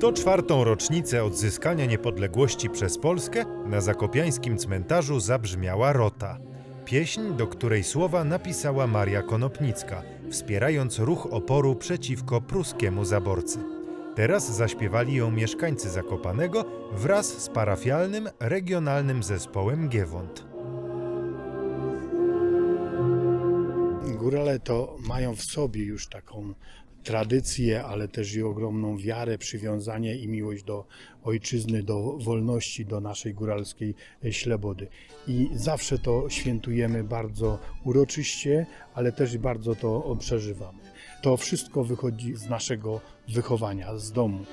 104. rocznicę odzyskania niepodległości przez Polskę na zakopiańskim cmentarzu zabrzmiała rota. Pieśń, do której słowa napisała Maria Konopnicka, wspierając ruch oporu przeciwko pruskiemu zaborcy. Teraz zaśpiewali ją mieszkańcy Zakopanego wraz z parafialnym, regionalnym zespołem Giewont. Górale to mają w sobie już taką tradycję, ale też i ogromną wiarę, przywiązanie i miłość do ojczyzny, do wolności, do naszej góralskiej ślebody. I zawsze to świętujemy bardzo uroczyście, ale też bardzo to przeżywamy. To wszystko wychodzi z naszego wychowania, z domu.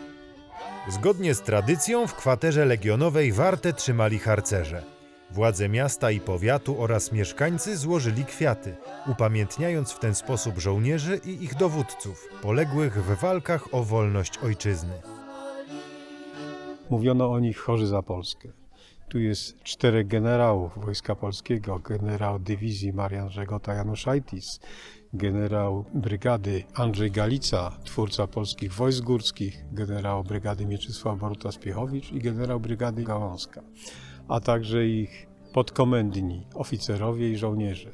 Zgodnie z tradycją w kwaterze legionowej warte trzymali harcerze. Władze miasta i powiatu oraz mieszkańcy złożyli kwiaty, upamiętniając w ten sposób żołnierzy i ich dowódców, poległych w walkach o wolność ojczyzny. Mówiono o nich chorzy za Polskę. Tu jest czterech generałów Wojska Polskiego, generał dywizji Marian Żegota Januszajtis, generał brygady Andrzej Galica, twórca polskich wojsk górskich, generał brygady Mieczysław Boruta-Spiechowicz i generał brygady Gałązka, a także ich podkomendni, oficerowie i żołnierze,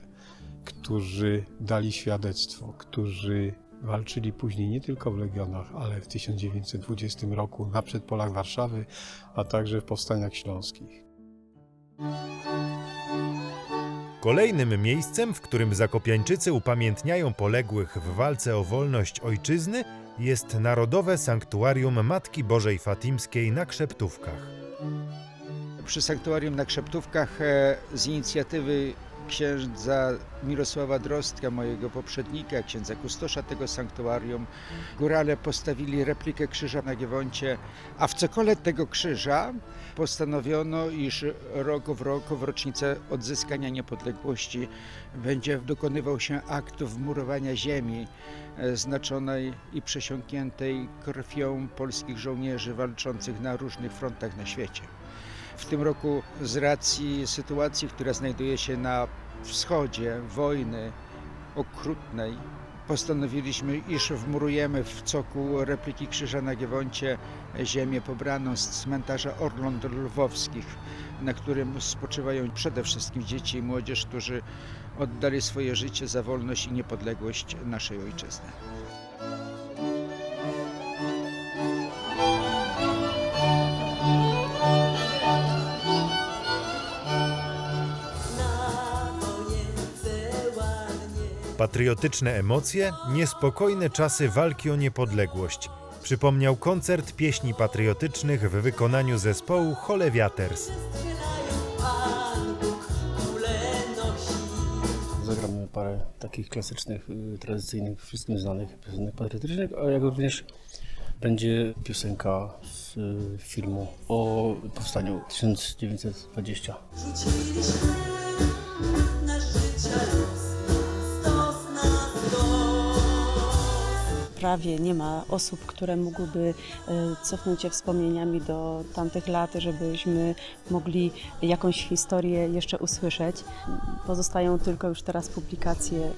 którzy dali świadectwo, którzy walczyli później nie tylko w Legionach, ale w 1920 roku na przedpolach Warszawy, a także w powstaniach śląskich. Kolejnym miejscem, w którym zakopiańczycy upamiętniają poległych w walce o wolność ojczyzny, jest Narodowe Sanktuarium Matki Bożej Fatimskiej na Krzeptówkach. Przy sanktuarium na Krzeptówkach e, z inicjatywy księdza Mirosława Drostka, mojego poprzednika, księdza kustosza tego sanktuarium, górale postawili replikę krzyża na Giewoncie, a w cokole tego krzyża postanowiono, iż rok w roku w rocznicę odzyskania niepodległości będzie dokonywał się akt wmurowania ziemi e, znaczonej i przesiąkniętej krwią polskich żołnierzy walczących na różnych frontach na świecie. W tym roku z racji sytuacji, która znajduje się na wschodzie, wojny okrutnej, postanowiliśmy, iż wmurujemy w cokół repliki Krzyża na Giewoncie ziemię pobraną z cmentarza Orląt Lwowskich, na którym spoczywają przede wszystkim dzieci i młodzież, którzy oddali swoje życie za wolność i niepodległość naszej ojczyzny. Patriotyczne emocje, niespokojne czasy walki o niepodległość. Przypomniał koncert pieśni patriotycznych w wykonaniu zespołu Cholewiaters. Zagramy parę takich klasycznych, y, tradycyjnych, wszystkim znanych piosenek patriotycznych, a jak również będzie piosenka z y, filmu o powstaniu 1920. Rzuciliśmy prawie nie ma osób, które mogłyby e, cofnąć się wspomnieniami do tamtych lat, żebyśmy mogli jakąś historię jeszcze usłyszeć. Pozostają tylko już teraz publikacje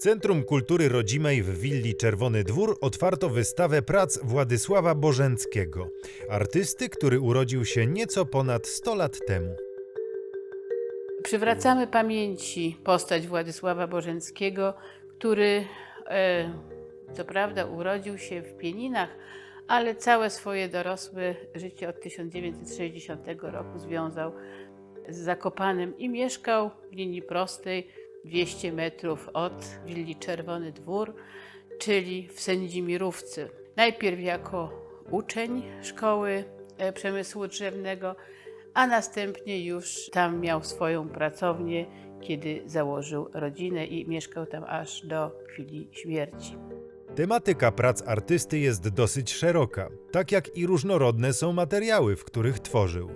Centrum Kultury Rodzimej w willi Czerwony Dwór otwarto wystawę prac Władysława Bożęckiego, artysty, który urodził się nieco ponad 100 lat temu. Przywracamy pamięci postać Władysława Bożęckiego, który e, co prawda urodził się w Pieninach, ale całe swoje dorosłe życie od 1960 roku związał z Zakopanem i mieszkał w linii prostej 200 metrów od willi Czerwony Dwór, czyli w Sędzimirówce. Najpierw jako uczeń szkoły e, przemysłu drzewnego, a następnie już tam miał swoją pracownię, kiedy założył rodzinę i mieszkał tam aż do chwili śmierci. Tematyka prac artysty jest dosyć szeroka, tak jak i różnorodne są materiały, w których tworzył.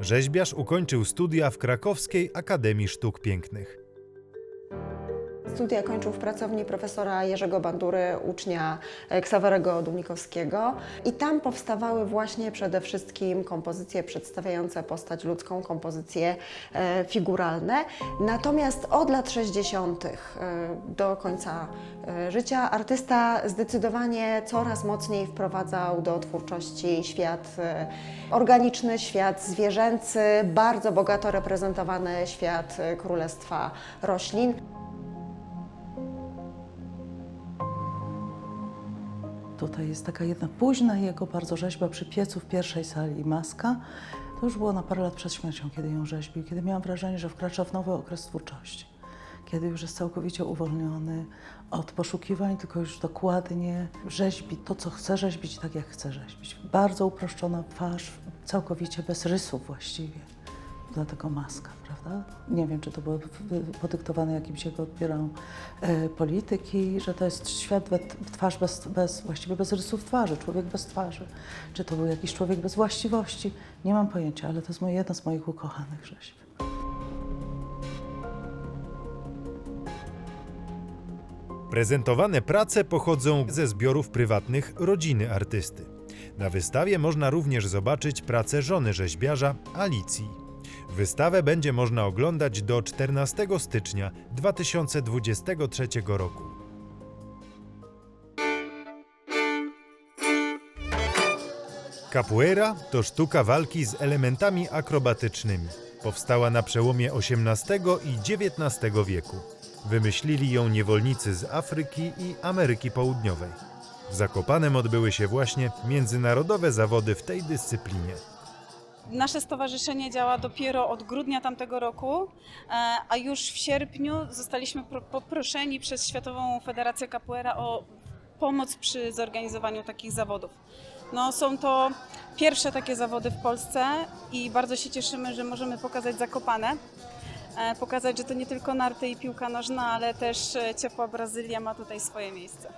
Rzeźbiarz ukończył studia w Krakowskiej Akademii Sztuk Pięknych. Studia kończył w pracowni profesora Jerzego Bandury, ucznia e, Ksawerego Dumnikowskiego. I tam powstawały właśnie przede wszystkim kompozycje przedstawiające postać ludzką, kompozycje e, figuralne. Natomiast od lat 60. e, do końca życia artysta zdecydowanie coraz mocniej wprowadzał do twórczości świat organiczny, świat zwierzęcy, bardzo bogato reprezentowany świat królestwa roślin. Tutaj jest taka jedna późna jego bardzo rzeźba przy piecu w pierwszej sali Maska. To już było na parę lat przed śmiercią, kiedy ją rzeźbił, kiedy miałam wrażenie, że wkracza w nowy okres twórczości. Kiedy już jest całkowicie uwolniony od poszukiwań, tylko już dokładnie rzeźbi to, co chce rzeźbić tak, jak chce rzeźbić. Bardzo uproszczona twarz, całkowicie bez rysów właściwie. Dlatego maska, prawda? Nie wiem, czy to było podyktowane jakimś jego odbiorem e, polityki, że to jest świat, twarz bez, bez, właściwie bez rysów twarzy, człowiek bez twarzy. Czy to był jakiś człowiek bez właściwości? Nie mam pojęcia, ale to jest jedna z moich ukochanych rzeźb. Prezentowane prace pochodzą ze zbiorów prywatnych rodziny artysty. Na wystawie można również zobaczyć pracę żony rzeźbiarza Alicji. Wystawę będzie można oglądać do 14 stycznia 2023 roku. Capoeira to sztuka walki z elementami akrobatycznymi. Powstała na przełomie XVIII i XIX wieku. Wymyślili ją niewolnicy z Afryki i Ameryki Południowej. W Zakopanem odbyły się właśnie międzynarodowe zawody w tej dyscyplinie. Nasze stowarzyszenie działa dopiero od grudnia tamtego roku, e, a już w sierpniu zostaliśmy pro- poproszeni przez Światową Federację Capoeira o pomoc przy zorganizowaniu takich zawodów. No, są to pierwsze takie zawody w Polsce i bardzo się cieszymy, że możemy pokazać Zakopane. E, Pokazać, że to nie tylko narty i piłka nożna, ale też e, ciepła Brazylia ma tutaj swoje miejsce.